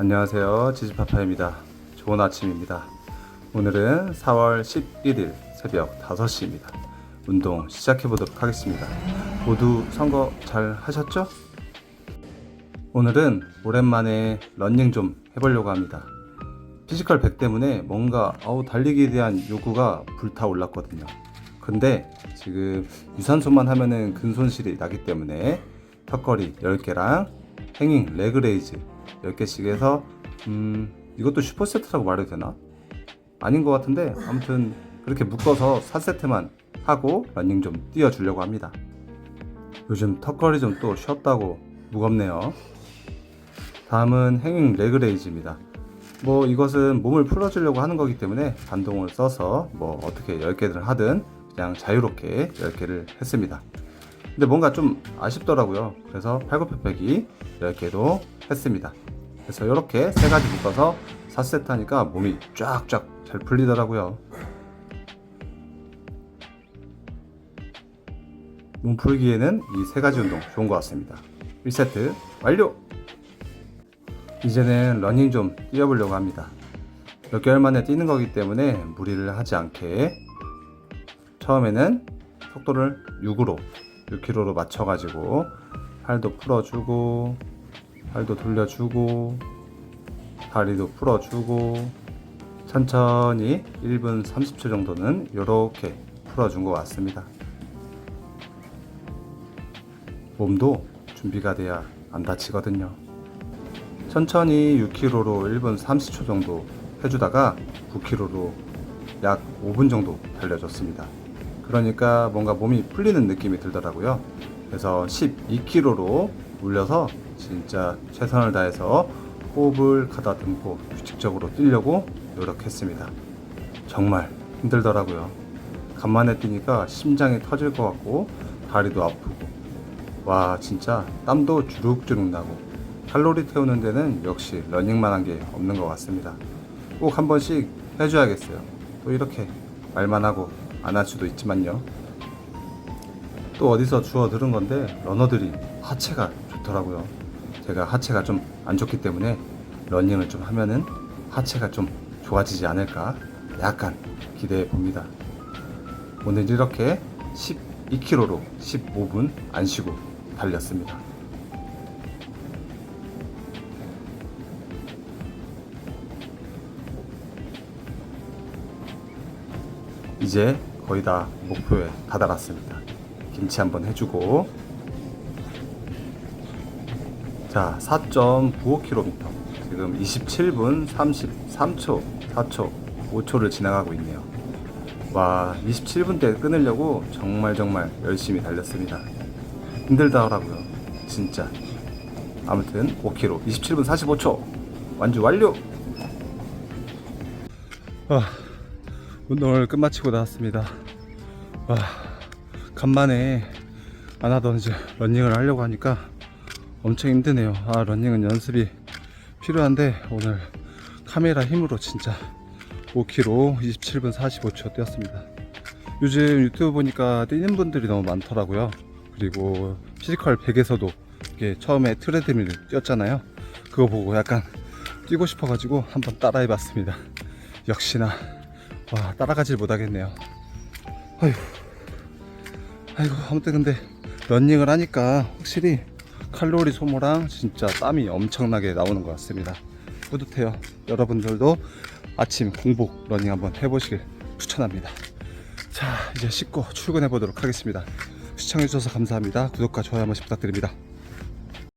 안녕하세요. 지지파파입니다. 좋은 아침입니다. 오늘은 4월 11일 새벽 5시입니다. 운동 시작해 보도록 하겠습니다. 모두 선거 잘 하셨죠? 오늘은 오랜만에 런닝 좀 해보려고 합니다. 피지컬 100 때문에 뭔가 아우 달리기에 대한 요구가 불타올랐거든요. 근데 지금 유산소만 하면은 근손실이 나기 때문에 턱걸이 10개랑 행잉 레그레이즈 10개씩 해서 음 이것도 슈퍼세트라고 말해도 되나? 아닌 것 같은데 아무튼 그렇게 묶어서 4세트만 하고 러닝 좀 뛰어주려고 합니다. 요즘 턱걸이 좀 또 쉬었다고 무겁네요. 다음은 행잉 레그레이즈입니다. 뭐 이것은 몸을 풀어주려고 하는 거기 때문에 반동을 써서 뭐 어떻게 10개를 하든 그냥 자유롭게 10개를 했습니다. 근데 뭔가 좀 아쉽더라고요. 그래서 팔굽혀펴기 10개도 했습니다. 그래서 이렇게 세 가지 묶어서 4세트 하니까 몸이 쫙쫙 잘 풀리더라고요. 몸 풀기에는 이 세 가지 운동 좋은 것 같습니다. 1세트 완료! 이제는 러닝 좀 뛰어보려고 합니다. 몇 개월 만에 뛰는 거기 때문에 무리를 하지 않게 처음에는 속도를 6으로 6km로 맞춰가지고 팔도 풀어주고 팔도 돌려주고 다리도 풀어주고 천천히 1분 30초 정도는 이렇게 풀어준 것 같습니다. 몸도 준비가 돼야 안 다치거든요. 천천히 6km로 1분 30초 정도 해주다가 9km로 약 5분 정도 달려줬습니다. 그러니까 뭔가 몸이 풀리는 느낌이 들더라고요. 그래서 12km로 올려서 진짜 최선을 다해서 호흡을 가다듬고 규칙적으로 뛰려고 노력했습니다. 정말 힘들더라고요. 간만에 뛰니까 심장이 터질 것 같고 다리도 아프고 와 진짜 땀도 주룩주룩 나고 칼로리 태우는 데는 역시 러닝만 한 게 없는 것 같습니다. 꼭 한 번씩 해줘야겠어요. 또 이렇게 말만 하고 안 할 수도 있지만요. 또 어디서 주워 들은 건데 러너들이 하체가 좋더라고요. 제가 하체가 좀 안 좋기 때문에 러닝을 좀 하면은 하체가 좀 좋아지지 않을까 약간 기대해 봅니다. 오늘 이렇게 12km로 15분 안 쉬고 달렸습니다. 이제 거의 다 목표에 다다랐습니다. 김치 한번 해주고 자 4.95km 지금 27분 33초 4초 5초를 지나가고 있네요. 와 27분 때 끊으려고 정말 정말 열심히 달렸습니다. 힘들더라고요. 진짜. 아무튼 5km 27분 45초 완주 완료. 아, 운동을 끝마치고 나왔습니다. 와, 간만에 안 하던 이제 러닝을 하려고 하니까 엄청 힘드네요. 아, 러닝은 연습이 필요한데 오늘 카메라 힘으로 진짜 5km 27분 45초 뛰었습니다. 요즘 유튜브 보니까 뛰는 분들이 너무 많더라고요. 그리고 피지컬 100에서도 이게 처음에 트레드밀을 뛰었잖아요. 그거 보고 약간 뛰고 싶어가지고 한번 따라해 봤습니다. 역시나 와 따라가질 못하겠네요. 아휴, 아이고 아무튼 근데 런닝을 하니까 확실히 칼로리 소모랑 진짜 땀이 엄청나게 나오는 것 같습니다. 뿌듯해요. 여러분들도 아침 공복 러닝 한번 해보시길 추천합니다. 자 이제 씻고 출근해 보도록 하겠습니다. 시청해주셔서 감사합니다. 구독과 좋아요 한 번씩 부탁드립니다.